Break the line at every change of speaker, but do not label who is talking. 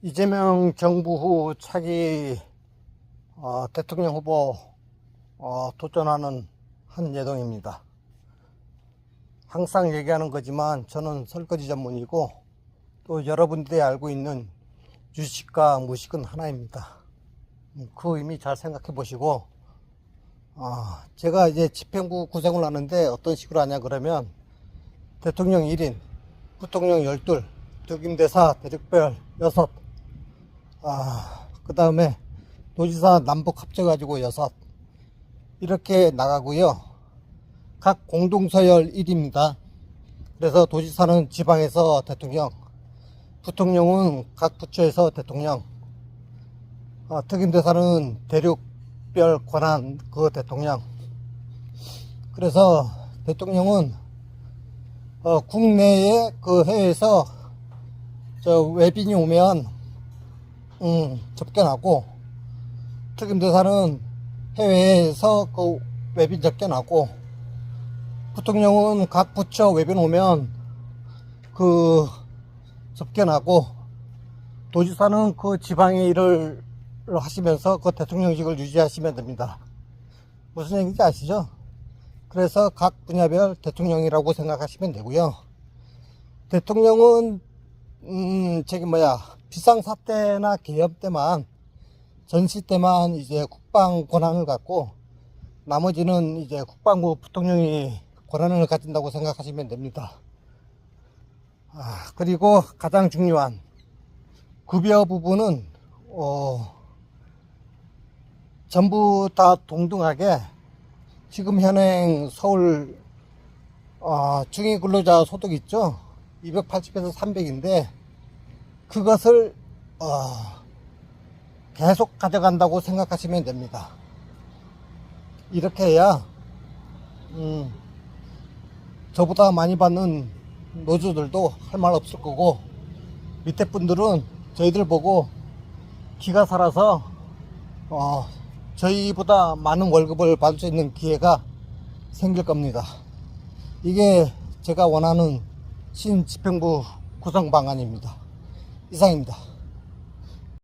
이재명 정부 후 차기 어, 대통령 후보 어, 도전하는 한 예동입니다. 항상 얘기하는 거지만 저는 설거지 전문이고 또 여러분들이 알고 있는 유식과 무식은 하나입니다. 음, 그 의미 잘 생각해 보시고 아, 제가 이제 집행부 구성을 하는데 어떤 식으로 하냐 그러면 대통령 1인, 부통령 12, 득임대사, 대륙별 6, 아, 그 다음에 도지사 남북 합쳐가지고 6, 이렇게 나가고요. 각 공동서열 1입니다. 그래서 도지사는 지방에서 대통령, 부통령은 각 부처에서 대통령, 어, 특임대사는 대륙별 권한 그 대통령. 그래서 대통령은 어, 국내에 그 해외에서 저 외빈이 오면 음, 접견하고 특임대사는 해외에서 그 외빈 접견하고 부통령은 각 부처 외빈 오면 그 접견하고 도지사는 그 지방의 일을 하시면서 그 대통령직을 유지하시면 됩니다. 무슨 얘기인지 아시죠? 그래서 각 분야별 대통령이라고 생각하시면 되고요. 대통령은 음 저기 뭐야 비상사태나 계엄 때만 전시 때만 이제 국방 권한을 갖고 나머지는 이제 국방부 부통령이 권한을 가진다고 생각하시면 됩니다. 아, 그리고 가장 중요한 급여 부분은 어, 전부 다 동등하게 지금 현행 서울 어, 중위 근로자 소득 있죠? 280에서 300인데 그것을 어, 계속 가져간다고 생각하시면 됩니다. 이렇게 해야 음, 저보다 많이 받는 노조들도 할 말 없을 거고 밑에 분들은 저희들 보고 기가 살아서 어, 저희보다 많은 월급을 받을 수 있는 기회가 생길 겁니다. 이게 제가 원하는 신 집행부 구성 방안입니다. 이상입니다.